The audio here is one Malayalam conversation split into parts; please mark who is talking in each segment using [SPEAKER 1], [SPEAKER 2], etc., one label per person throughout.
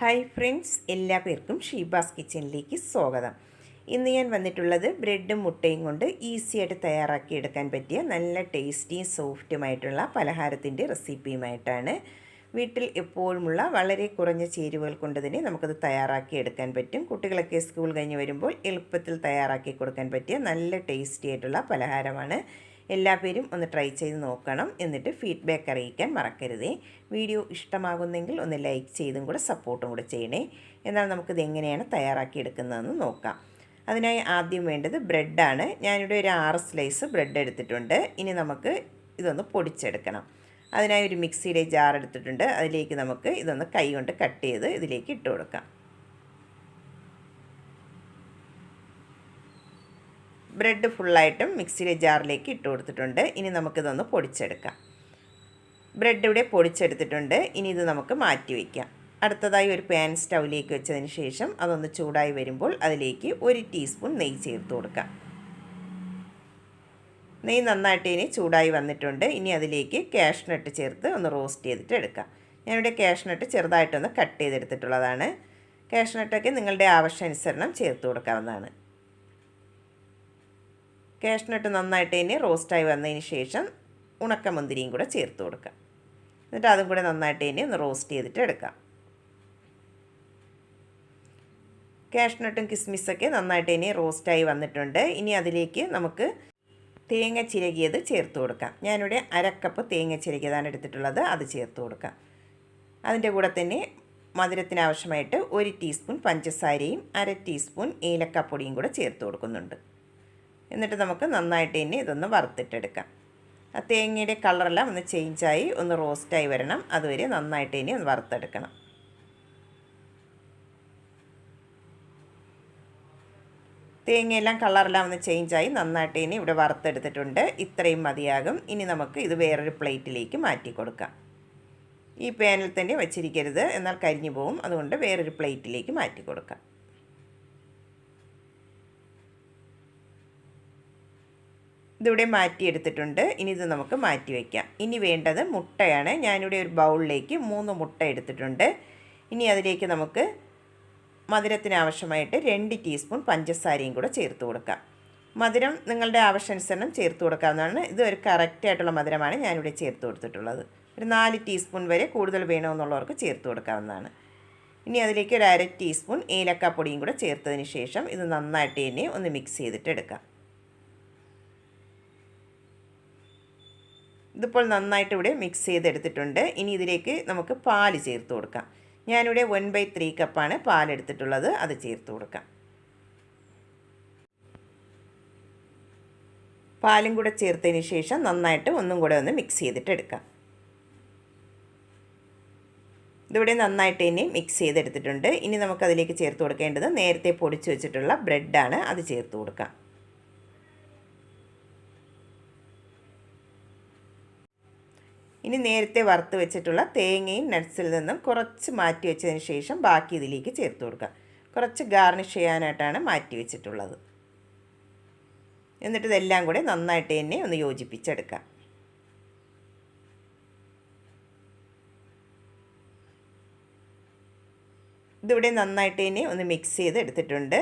[SPEAKER 1] ഹായ് ഫ്രണ്ട്സ് എല്ലാ പേർക്കും ഷീബാസ് കിച്ചണിലേക്ക് സ്വാഗതം. ഇന്ന് ഞാൻ വന്നിട്ടുള്ളത് ബ്രെഡും മുട്ടയും കൊണ്ട് ഈസി ആയിട്ട് തയ്യാറാക്കി എടുക്കാൻ പറ്റിയ നല്ല ടേസ്റ്റിയും സോഫ്റ്റുമായിട്ടുള്ള പലഹാരത്തിന്റെ റെസിപ്പിയുമായിട്ടാണ്. വീട്ടിൽ എപ്പോഴുമുള്ള വളരെ കുറഞ്ഞ ചേരുവകൾ കൊണ്ട് തന്നെ നമുക്കത് തയ്യാറാക്കി എടുക്കാൻ പറ്റും. കുട്ടികളൊക്കെ സ്കൂൾ കഴിഞ്ഞ് വരുമ്പോൾ എളുപ്പത്തിൽ തയ്യാറാക്കി കൊടുക്കാൻ പറ്റിയ നല്ല ടേസ്റ്റി ആയിട്ടുള്ള പലഹാരമാണ് എല്ലാ പേരും ഒന്ന് ട്രൈ ചെയ്ത് നോക്കണം. എന്നിട്ട് ഫീഡ്ബാക്ക് അറിയിക്കാൻ മറക്കരുതേ. വീഡിയോ ഇഷ്ടമാകുന്നെങ്കിൽ ഒന്ന് ലൈക്ക് ചെയ്തും കൂടെ സപ്പോർട്ടും കൂടെ ചെയ്യണേ. എന്നാൽ നമുക്കിത് എങ്ങനെയാണ് തയ്യാറാക്കിയെടുക്കുന്നതെന്ന് നോക്കാം. അതിനായി ആദ്യം വേണ്ടത് ബ്രെഡാണ് ഞാനിവിടെ ഒരു ആറ് സ്ലൈസ് ബ്രെഡ് എടുത്തിട്ടുണ്ട്. ഇനി നമുക്ക് ഇതൊന്ന് പൊടിച്ചെടുക്കണം. അതിനായി ഒരു മിക്സിയുടെ ജാർ എടുത്തിട്ടുണ്ട്. അതിലേക്ക് നമുക്ക് ഇതൊന്ന് കൈ കൊണ്ട് കട്ട് ചെയ്ത് ഇതിലേക്ക് ഇട്ട് കൊടുക്കാം. ബ്രെഡ് ഫുള്ളായിട്ടും മിക്സിയിലെ ജാറിലേക്ക് ഇട്ട് കൊടുത്തിട്ടുണ്ട്. ഇനി നമുക്കിതൊന്ന് പൊടിച്ചെടുക്കാം. ബ്രെഡ് ഇവിടെ പൊടിച്ചെടുത്തിട്ടുണ്ട്. ഇനി ഇത് നമുക്ക് മാറ്റി വയ്ക്കാം. അടുത്തതായി ഒരു പാൻ സ്റ്റൗവിലേക്ക് വെച്ചതിന് ശേഷം അതൊന്ന് ചൂടായി വരുമ്പോൾ അതിലേക്ക് ഒരു ടീസ്പൂൺ നെയ്യ് ചേർത്ത് കൊടുക്കാം. നെയ്യ് നന്നായിട്ട് ഇനി ചൂടായി വന്നിട്ടുണ്ട്. ഇനി അതിലേക്ക് കാഷ്നട്ട് ചേർത്ത് ഒന്ന് റോസ്റ്റ് ചെയ്തിട്ട് എടുക്കാം. ഞാനിവിടെ കാഷ്നട്ട് ചെറുതായിട്ടൊന്ന് കട്ട് ചെയ്തെടുത്തിട്ടുള്ളതാണ്. കാഷ്നട്ടൊക്കെ നിങ്ങളുടെ ആവശ്യാനുസരണം ചേർത്ത് കൊടുക്കാവുന്നതാണ്. കാഷ്നട്ട് നന്നായിട്ട് ഇനി റോസ്റ്റായി വന്നതിന് ശേഷം ഉണക്കമുന്തിരിയും കൂടെ ചേർത്ത് കൊടുക്കാം. എന്നിട്ട് അതും കൂടെ നന്നായിട്ട് ഇനി ഒന്ന് റോസ്റ്റ് ചെയ്തിട്ട് എടുക്കാം. കാഷ്നട്ടും കിസ്മിസൊക്കെ നന്നായിട്ട് ഇനി റോസ്റ്റായി വന്നിട്ടുണ്ട്. ഇനി അതിലേക്ക് നമുക്ക് തേങ്ങ ചിരകിയത് ചേർത്ത് കൊടുക്കാം. ഞാനിവിടെ അരക്കപ്പ് തേങ്ങ ചിരകിയതാണ് എടുത്തിട്ടുള്ളത്. അത് ചേർത്ത് കൊടുക്കാം. അതിന്റെ കൂടെ തന്നെ മധുരത്തിനാവശ്യമായിട്ട് ഒരു ടീസ്പൂൺ പഞ്ചസാരയും അര ടീസ്പൂൺ ഏലക്കപ്പൊടിയും കൂടെ ചേർത്ത് കൊടുക്കുന്നുണ്ട്. എന്നിട്ട് നമുക്ക് നന്നായിട്ട് ഇനി ഇതൊന്ന് വറുത്തിട്ടെടുക്കാം. ആ തേങ്ങയുടെ കളറെല്ലാം ഒന്ന് ചേഞ്ചായി ഒന്ന് റോസ്റ്റായി വരണം. അതുവരെ നന്നായിട്ട് ഇനി ഒന്ന് വറുത്തെടുക്കണം. തേങ്ങയെല്ലാം കളറെല്ലാം ഒന്ന് ചേഞ്ചായി നന്നായിട്ട് ഇനി ഇവിടെ വറുത്തെടുത്തിട്ടുണ്ട്. ഇത്രയും മതിയാകും. ഇനി നമുക്ക് ഇത് വേറൊരു പ്ലേറ്റിലേക്ക് മാറ്റി കൊടുക്കാം. ഈ പാനിൽ തന്നെ വെച്ചിരിക്കരുത്. എന്നാൽ കരിഞ്ഞു പോവും. അതുകൊണ്ട് വേറൊരു പ്ലേറ്റിലേക്ക് മാറ്റി കൊടുക്കാം. ഇതിവിടെ മാറ്റിയെടുത്തിട്ടുണ്ട്. ഇനി ഇത് നമുക്ക് മാറ്റി വയ്ക്കാം. ഇനി വേണ്ടത് മുട്ടയാണ്. ഞാനിവിടെ ഒരു ബൗളിലേക്ക് മൂന്ന് മുട്ട എടുത്തിട്ടുണ്ട്. ഇനി അതിലേക്ക് നമുക്ക് മധുരത്തിന് ആവശ്യമായിട്ട് രണ്ട് ടീസ്പൂൺ പഞ്ചസാരയും കൂടെ ചേർത്ത് കൊടുക്കാം. മധുരം നിങ്ങളുടെ ആവശ്യാനുസരണം ചേർത്ത് കൊടുക്കാവുന്നതാണ്. ഇത് ഒരു കറക്റ്റായിട്ടുള്ള മധുരമാണ് ഞാനിവിടെ ചേർത്ത് കൊടുത്തിട്ടുള്ളത്. ഒരു നാല് ടീസ്പൂൺ വരെ കൂടുതൽ വേണമെന്നുള്ളവർക്ക് ചേർത്ത് കൊടുക്കാവുന്നതാണ്. ഇനി അതിലേക്ക് ഒരു അര ടീസ്പൂൺ ഏലക്കാപ്പൊടിയും കൂടെ ചേർത്തതിന് ശേഷം ഇത് നന്നായിട്ട് തന്നെ ഒന്ന് മിക്സ് ചെയ്തിട്ട് എടുക്കാം. ഇതിപ്പോൾ നന്നായിട്ട് ഇവിടെ മിക്സ് ചെയ്തെടുത്തിട്ടുണ്ട്. ഇനി ഇതിലേക്ക് നമുക്ക് പാൽ ചേർത്ത് കൊടുക്കാം. ഞാനിവിടെ വൺ ബൈ ത്രീ കപ്പാണ് പാലെടുത്തിട്ടുള്ളത് അത് ചേർത്ത് കൊടുക്കാം. പാലും കൂടെ ചേർത്തതിന് ശേഷം നന്നായിട്ട് ഒന്നും കൂടെ ഒന്ന് മിക്സ് ചെയ്തിട്ട് എടുക്കാം. ഇതിവിടെ നന്നായിട്ട് ഇനി മിക്സ് ചെയ്തെടുത്തിട്ടുണ്ട്. ഇനി നമുക്കതിലേക്ക് ചേർത്ത് കൊടുക്കേണ്ടത് നേരത്തെ പൊടിച്ച് വെച്ചിട്ടുള്ള ബ്രെഡാണ് അത് ചേർത്ത് കൊടുക്കാം. ഇനി നേരത്തെ വറുത്ത് വെച്ചിട്ടുള്ള തേങ്ങയും നട്ട്സിൽ നിന്നും കുറച്ച് മാറ്റി വെച്ചതിന് ശേഷം ബാക്കി ഇതിലേക്ക് ചേർത്ത് കൊടുക്കുക. കുറച്ച് ഗാർണിഷ് ചെയ്യാനായിട്ടാണ് മാറ്റി വെച്ചിട്ടുള്ളത്. എന്നിട്ട് ഇതെല്ലാം കൂടെ നന്നായിട്ട് തന്നെ ഒന്ന് യോജിപ്പിച്ചെടുക്കാം ഇതിവിടെ നന്നായിട്ട് തന്നെ ഒന്ന് മിക്സ് ചെയ്ത് എടുത്തിട്ടുണ്ട്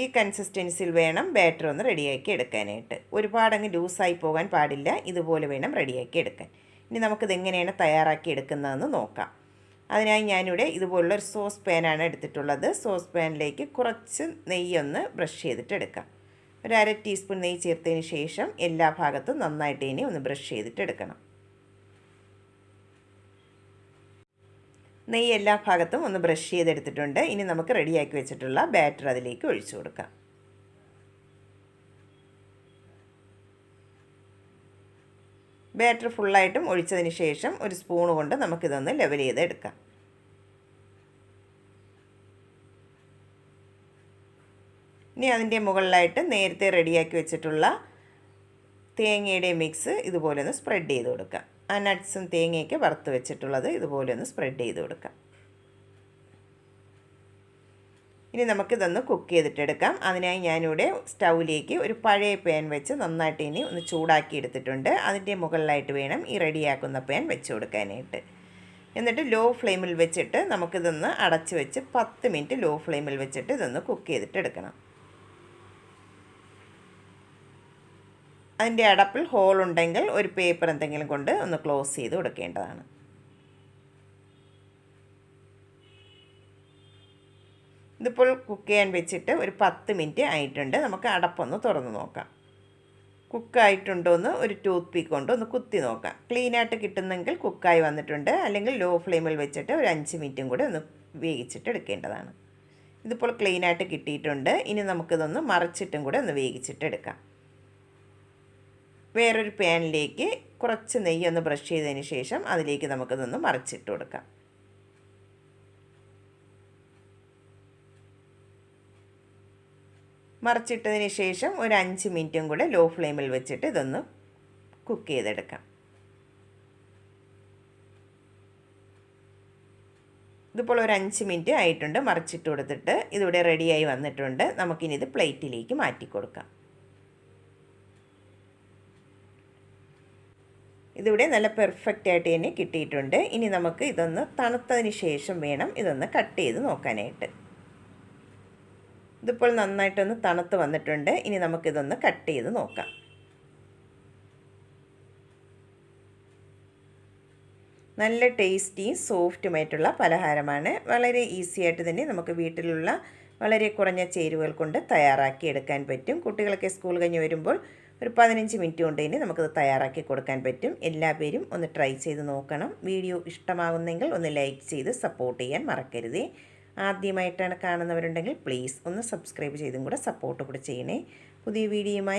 [SPEAKER 1] ഈ കൺസിസ്റ്റൻസിയിൽ വേണം ബാറ്റർ ഒന്ന് റെഡിയാക്കി എടുക്കാനായിട്ട്. ഒരുപാട് അങ്ങ് ലൂസായി പോകാൻ പാടില്ല. ഇതുപോലെ വേണം റെഡിയാക്കി എടുക്കാൻ. ഇനി നമുക്കിത് എങ്ങനെയാണ് തയ്യാറാക്കി എടുക്കുന്നതെന്ന് നോക്കാം. അതിനായി ഞാനിവിടെ ഇതുപോലുള്ള ഒരു സോസ് പാനാണ് എടുത്തിട്ടുള്ളത്. സോസ് പാനിലേക്ക് കുറച്ച് നെയ്യൊന്ന് ബ്രഷ് ചെയ്തിട്ട് എടുക്കാം. ഒരു അര ടീസ്പൂൺ നെയ്യ് ചേർത്തതിന് ശേഷം എല്ലാ ഭാഗത്തും നന്നായിട്ട് ഇനി ഒന്ന് ബ്രഷ് ചെയ്തിട്ട് എടുക്കണം. നെയ്യ് എല്ലാ ഭാഗത്തും ഒന്ന് ബ്രഷ് ചെയ്തെടുത്തിട്ടുണ്ട്. ഇനി നമുക്ക് റെഡിയാക്കി വെച്ചിട്ടുള്ള ബാറ്റർ അതിലേക്ക് ഒഴിച്ചു കൊടുക്കാം. ബാറ്റർ ഫുള്ളായിട്ടും ഒഴിച്ചതിന് ശേഷം ഒരു സ്പൂൺ കൊണ്ട് നമുക്കിതൊന്ന് ലെവൽ ചെയ്ത് എടുക്കാം ഇനി അതിന്റെ മുകളിലായിട്ട് നേരത്തെ റെഡിയാക്കി വെച്ചിട്ടുള്ള തേങ്ങയുടെ മിക്സ് ഇതുപോലെ ഒന്ന് സ്പ്രെഡ് ചെയ്ത് കൊടുക്കാം. നട്ട്സും തേങ്ങയൊക്കെ വറുത്ത് വെച്ചിട്ടുള്ളത് ഇതുപോലെ ഒന്ന് സ്പ്രെഡ് ചെയ്ത് കൊടുക്കാം. ഇനി നമുക്കിതൊന്ന് കുക്ക് ചെയ്തിട്ടെടുക്കാം. അതിനായി ഞാനിവിടെ സ്റ്റൗവിലേക്ക് ഒരു പഴയ പാൻ വെച്ച് നന്നായിട്ട് ഇനി ഒന്ന് ചൂടാക്കി എടുത്തിട്ടുണ്ട്. അതിന്റെ മുകളിലായിട്ട് വേണം ഈ റെഡിയാക്കുന്ന പാൻ വെച്ച് കൊടുക്കാനായിട്ട്. എന്നിട്ട് ലോ ഫ്ലെയിമിൽ വെച്ചിട്ട് നമുക്കിതൊന്ന് അടച്ച് വെച്ച് പത്ത് മിനിറ്റ് ലോ ഫ്ലെയിമിൽ വെച്ചിട്ട് ഇതൊന്ന് കുക്ക് ചെയ്തിട്ട് അതിന്റെ അടപ്പിൽ ഹോൾ ഉണ്ടെങ്കിൽ ഒരു പേപ്പർ എന്തെങ്കിലും കൊണ്ട് ഒന്ന് ക്ലോസ് ചെയ്ത് കൊടുക്കേണ്ടതാണ്. ഇതിപ്പോൾ കുക്ക് ചെയ്യാൻ വെച്ചിട്ട് ഒരു പത്ത് മിനിറ്റ് ആയിട്ടുണ്ട്. നമുക്ക് അടപ്പൊന്ന് തുറന്ന് നോക്കാം. കുക്കായിട്ടുണ്ടോ എന്ന് ഒരു ടൂത്ത് പീക്ക് കൊണ്ട് ഒന്ന് കുത്തി നോക്കാം. ക്ലീനായിട്ട് കിട്ടുന്നെങ്കിൽ കുക്കായി വന്നിട്ടുണ്ട്. അല്ലെങ്കിൽ ലോ ഫ്ലെയിമിൽ വെച്ചിട്ട് ഒരു അഞ്ച് മിനിറ്റും കൂടി ഒന്ന് വേവിച്ചിട്ട് എടുക്കേണ്ടതാണ്. ഇതിപ്പോൾ ക്ലീനായിട്ട് കിട്ടിയിട്ടുണ്ട്. ഇനി നമുക്കിതൊന്ന് മറിച്ചിട്ടും കൂടെ ഒന്ന് വേവിച്ചിട്ട് എടുക്കാം. വേറൊരു പാനിലേക്ക് കുറച്ച് നെയ്യ് ഒന്ന് ബ്രഷ് ചെയ്തതിന് ശേഷം അതിലേക്ക് നമുക്കിതൊന്ന് മറിച്ചിട്ട് കൊടുക്കാം. മറിച്ചിട്ടതിന് ശേഷം ഒരു അഞ്ച് മിനിറ്റും കൂടെ ലോ ഫ്ലെയിമിൽ വെച്ചിട്ട് ഇതൊന്ന് കുക്ക് ചെയ്തെടുക്കാം. ഇതിപ്പോൾ ഒരു അഞ്ച് മിനിറ്റ് ആയിട്ടുണ്ട്. മറിച്ചിട്ട് കൊടുത്തിട്ട് ഇതിവിടെ റെഡിയായി വന്നിട്ടുണ്ട്. നമുക്കിനി ഇത് പ്ലേറ്റിലേക്ക് മാറ്റി കൊടുക്കാം ഇതിവിടെ നല്ല പെർഫെക്റ്റ് ആയിട്ട് തന്നെ കിട്ടിയിട്ടുണ്ട്. ഇനി നമുക്ക് ഇതൊന്ന് തണുത്തതിന് ശേഷം വേണം ഇതൊന്ന് കട്ട് ചെയ്ത് നോക്കാനായിട്ട്. ഇതിപ്പോൾ നന്നായിട്ടൊന്ന് തണുത്ത് വന്നിട്ടുണ്ട്. ഇനി നമുക്കിതൊന്ന് കട്ട് ചെയ്ത് നോക്കാം. നല്ല ടേസ്റ്റിയും സോഫ്റ്റുമായിട്ടുള്ള പലഹാരമാണ്. വളരെ ഈസി ആയിട്ട് തന്നെ നമുക്ക് വീട്ടിലുള്ള വളരെ കുറഞ്ഞ ചേരുവകൾ കൊണ്ട് തയ്യാറാക്കി എടുക്കാൻ പറ്റും. കുട്ടികളൊക്കെ സ്കൂൾ കഴിഞ്ഞ് വരുമ്പോൾ ഒരു പതിനഞ്ച് മിനിറ്റ് കൊണ്ട് തന്നെ നമുക്കത് തയ്യാറാക്കി കൊടുക്കാൻ പറ്റും. എല്ലാ പേരും ഒന്ന് ട്രൈ ചെയ്ത് നോക്കണം. വീഡിയോ ഇഷ്ടമാകുന്നെങ്കിൽ ഒന്ന് ലൈക്ക് ചെയ്ത് സപ്പോർട്ട് ചെയ്യാൻ മറക്കരുതേ. ആദ്യമായിട്ടാണ് കാണുന്നവരുണ്ടെങ്കിൽ പ്ലീസ് ഒന്ന് സബ്സ്ക്രൈബ് ചെയ്തും കൂടെ സപ്പോർട്ട് കൂടെ ചെയ്യണേ. പുതിയ വീഡിയോയുമായി